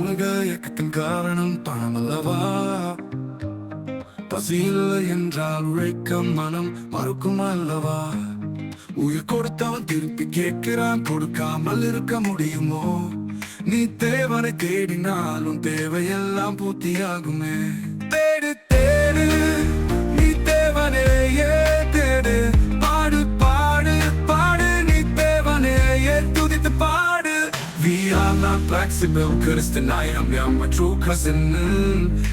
உலக இயக்கத்தின் காரணம் பணம் அல்லவா பசி என்றால் உழைக்க மனம் மறுக்கும் அல்லவா? உயிர் கொடுத்தவன் திருப்பி கேட்கிறான் கொடுக்காமல் இருக்க முடியுமோ? நீ தேவனை தேடினாலும் தேவையெல்லாம் பூர்த்தியாகுமே. We are not flexible Christian I am young my true cousin.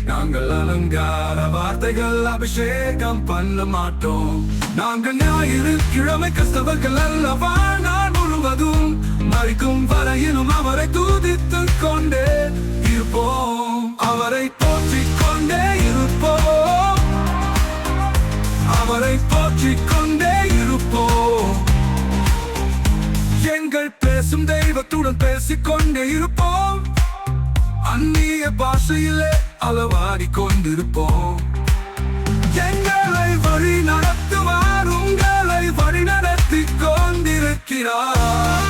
நாங்கள் அலங்கார வார்த்தைகள் அபிஷேகம் பண்ண மாட்டோம். நாங்கள் ஞாயிறு கிழமை கிறிஸ்தவர்கள் அல்லவா? நான் முழுவதும் மறிக்கும் வரையிலும் அவரை துதித்துக் கொண்டே இருப்போம். அவரை போற்றிக் கொண்டே இருப்போம். அவரை போற்றிக் பேசும் தெய்வத்துடன் பேசிக்கொண்டே இருப்போம். அந்நிய பாஷையிலே அளவாடி கொண்டிருப்போம் எங்களை வழி நடத்துவார் உங்களை வழி நடத்தி கொண்டிருக்கிறார்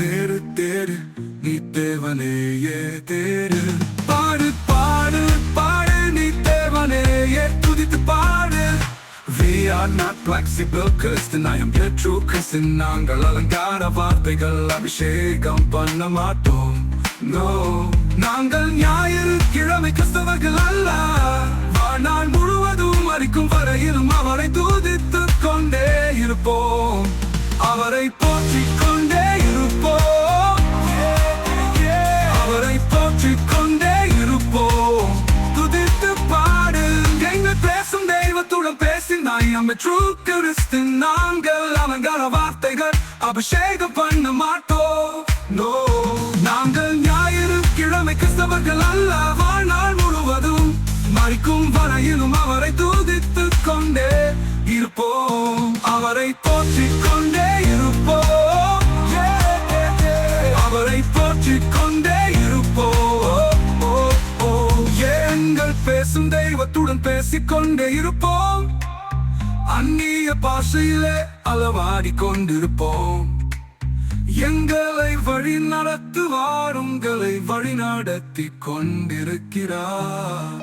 தேரு தேரு நீ தேவனேயே தேரு. Are not flexible Christian I am your true Christian. நாங்கள் அலங்கார வார்த்தைகள் அபிஷேகம் பண்ண மாட்டோம் No. நாங்கள் ஞாயிறு கிழமை கிறிஸ்தவர்கள் அல்ல. வாழ்நாள் முழுவதும் அரிக்கும் வரையிலும் அவரை துதித்துக் கொண்டே இருப்போம். பேசி ட்ரூ கிறிஸ்து நாங்கள் அவங்கள வார்த்தைகள் அபிஷேகம் பண்ண மாட்டோம். நோ நாங்கள் ஞாயிறு கிழமை கிறிஸ்தவர்கள் அல்ல வாழ்நாள் முழுவதும் மறிக்கும் வரையிலும் அவரை துதித்துக் கொண்டே இருப்போம். அவரை போற்றிக் கொண்டே இருப்போம். அவரை போற்றிக் கொண்டே இருப்போம். எங்கள் பேசும் தெய்வத்துடன் பேசிக்கொண்டே இருப்போம். அந்நிய பாசையில அளவாடி கொண்டிருப்போம் எங்களை வழி நடத்துவார் உங்களை வழி நடத்தி கொண்டிருக்கிறார்.